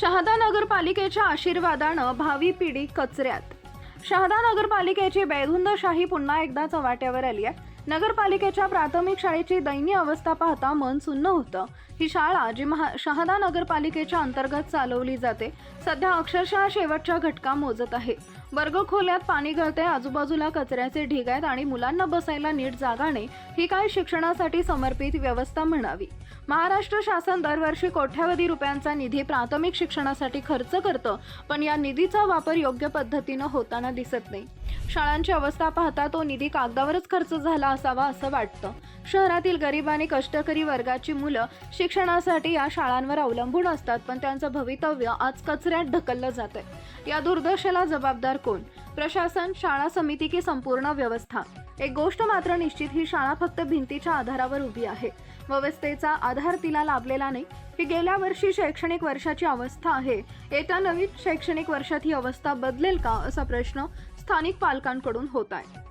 शहादा नगरपालिकेच्या आशीर्वादानं भावी पिढी कचऱ्यात. शहादा नगरपालिकेची बेधुंदशाही पुन्हा एकदा चव्हाट्यावर आली आहे. नगरपालिकेच्या प्राथमिक शाळेची दैनीय अवस्था पाहता मन सुन्न होतं. ही शाळा जी महा शहादा नगरपालिकेच्या अंतर्गत चालवली जाते सध्या अक्षरशः शेवटच्या घटका मोजत आहे. वर्ग खोल्यात पाणी गळते आजूबाजूला कचऱ्याचे ढीग आहेत आणि मुलांना बसायला नीट जागाने ही काय शिक्षणासाठी समर्पित व्यवस्था म्हणावी? महाराष्ट्र शासन दरवर्षी कोट्यावधी रुपयांचा निधी प्राथमिक शिक्षणासाठी खर्च करतं पण या निधीचा वापर योग्य पद्धतीनं होताना दिसत नाही. शाळांची अवस्था पाहता तो निधी कागदावरच खर्च झाला असावा असं वाटतं. शहरातील गरीब आणि कष्टकरी वर्गाची मुलं शिक्षणासाठी या शाळांवर अवलंबून असतात पण त्यांचं भवितव्य आज कचऱ्यात ढकललं जात या दुर्दशेला जबाबदार कोण? प्रशासन शाळा समिती की संपूर्ण व्यवस्था? एक गोष्ट मात्र निश्चित ही शाळा फक्त भिंतीच्या आधारावर उभी आहे. व्यवस्थेचा आधार तिला लाभलेला नाही. ही गेल्या वर्षी शैक्षणिक वर्षाची अवस्था आहे. येत्या नवीन शैक्षणिक वर्षात ही अवस्था बदलेल का असा प्रश्न स्थानिक पालकांकडून होत आहे.